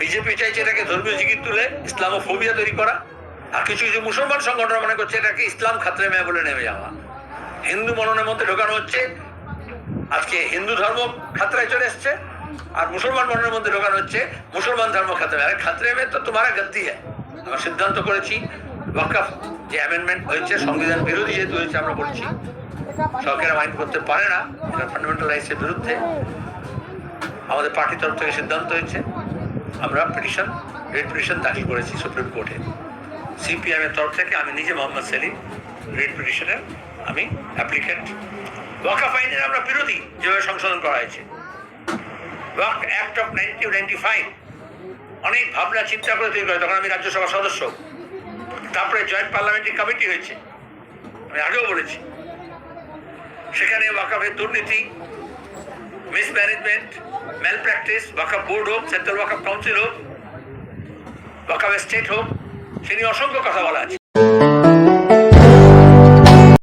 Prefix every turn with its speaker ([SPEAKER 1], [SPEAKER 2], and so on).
[SPEAKER 1] BJP চাইছে এটাকে ধর্মীয় জিগির তুলে ইসলামোফোবিয়া তৈরি করা। আর কিছু কিছু মুসলমান সংগঠন মনে করছে এটাকে ইসলাম খাতরে মেয়ে বলে নেমে যাওয়া। হিন্দু মননের মধ্যে ঢোকানো হচ্ছে। আজকে হিন্দু ধর্ম খাতরায় চলে এসছে। আর মুসলমান মনের মধ্যে ঢোকানো হচ্ছে মুসলমান ধর্ম খাতরে আরে খাতরে মেয়ে তো তোমার গলতি হ্যাঁ। আমরা সিদ্ধান্ত করেছি, ওয়াকাফ যে অ্যামেন্ডমেন্ট হয়েছে, সংবিধান বিরোধী যেহেতু হয়েছে, আমরা বলছি। সরকার আইন করতে পারে না, এটা ফান্ডামেন্টাল রাইটসের বিরুদ্ধে। আমাদের পার্টির তরফ থেকে সিদ্ধান্ত হয়েছে। আমরা পিটিশন রেড পিটিশন দাখিল করেছি সুপ্রিম কোর্টে সিপিএম এর তরফ থেকে আমি নিজে মোহাম্মদ সেলিম রেড পিটিশনের আমি অ্যাপ্লিকেন্ট ওয়াকাফ আইনের আমরা বিরোধী, যেভাবে সংশোধন করা হয়েছে। Walk act of nineteen ninety five অনেক ভাবনা চিন্তা করে তৈরি করে, তখন আমি রাজ্যসভার সদস্য। তারপরে জয়েন্ট পার্লামেন্টারি কমিটি হয়েছে। আমি আগেও বলেছি। সেখানে ওয়াকাফের দুর্নীতি মিসম্যানেজমেন্ট ম্যাল প্র্যাকটিস ওয়াকাফ বোর্ড হোক সেন্ট্রাল ওয়াকাফ কাউন্সিল হোক ওয়াকাফ স্টেট হোক সে নিয়ে অসংখ্য কথা বলা আছে।